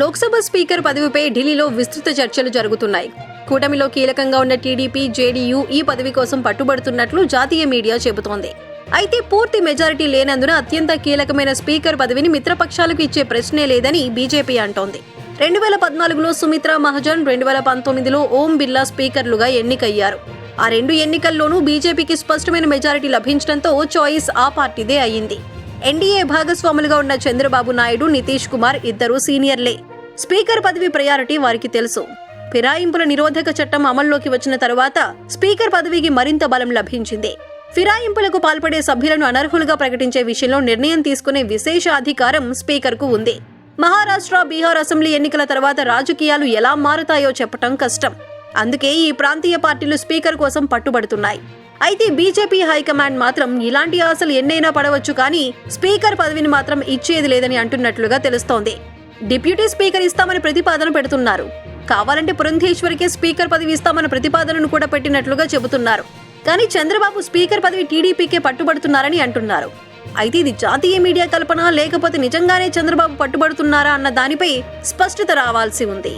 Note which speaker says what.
Speaker 1: Lok Sabha speaker పదవిపై ఢిల్లీలో విస్తృత చర్చలు జరుగుతున్నాయి. కూటమిలో కీలకంగా ఉన్న టీడీపీ జేడీయూ ఈ పదవి కోసం పట్టుబడుతున్నట్లు జాతీయ మీడియా చెబుతోంది. అయితే పూర్తి మెజారిటీ లేనందున అత్యంత కీలకమైన స్పీకర్ పదవిని మిత్రపక్షాలకు ఇచ్చే ప్రశ్నే లేదని బీజేపీ అంటోంది. రెండు వేల పద్నాలుగులో సుమిత్రా మహాజన్ రెండు వేల పంతొమ్మిదిలో ఓం బిర్లా స్పీకర్లుగా ఎన్నికయ్యారు. ఆ రెండు ఎన్నికల్లోనూ బీజేపీకి స్పష్టమైన మెజారిటీ లభించడంతో చాయిస్ ఆ పార్టీదే అయ్యింది ఎన్డీఏ భాగస్వాములుగా ఉన్న చంద్రబాబు నాయుడు నితీష్ కుమార్ ఇద్దరు సీనియర్లే. స్పీకర్ పదవి ప్రయారిటీ వారికి తెలుసు. ఫిరాయింపుల నిరోధక చట్టం అమల్లోకి వచ్చిన తరువాత స్పీకర్ పదవికి మరింత బలం లభించింది. ఫిరాయింపులకు పాల్పడే సభ్యులను అనర్హులుగా ప్రకటించే విషయంలో నిర్ణయం తీసుకునే విశేష అధికారం స్పీకర్కు ఉంది. మహారాష్ట్ర బీహార్ అసెంబ్లీ ఎన్నికల తర్వాత రాజకీయాలు ఎలా మారుతాయో చెప్పటం కష్టం. అందుకే ఈ ప్రాంతీయ పార్టీలు స్పీకర్ కోసం పట్టుబడుతున్నాయి. అయితే బీజేపీ హైకమాండ్ మాత్రం ఇలాంటి ఆశలు ఎన్నైనా పడవచ్చు కానీ స్పీకర్ పదవిని మాత్రం ఇచ్చేది లేదని అంటున్నట్లుగా తెలుస్తోంది. డిప్యూటీ స్పీకర్ ఇస్తామని ప్రతిపాదన పెడుతున్నారు. కావాలంటే పురంధేశ్వరికే స్పీకర్ పదవి ఇస్తామన్న ప్రతిపాదనను కూడా పెట్టినట్లుగా చెబుతున్నారు. కానీ చంద్రబాబు స్పీకర్ పదవి టీడీపీకే పట్టుబడుతున్నారని అంటున్నారు. అయితే ఇది జాతీయ మీడియా కల్పన లేకపోతే నిజంగానే చంద్రబాబు పట్టుబడుతున్నారా అన్న దానిపై స్పష్టత రావాల్సి ఉంది.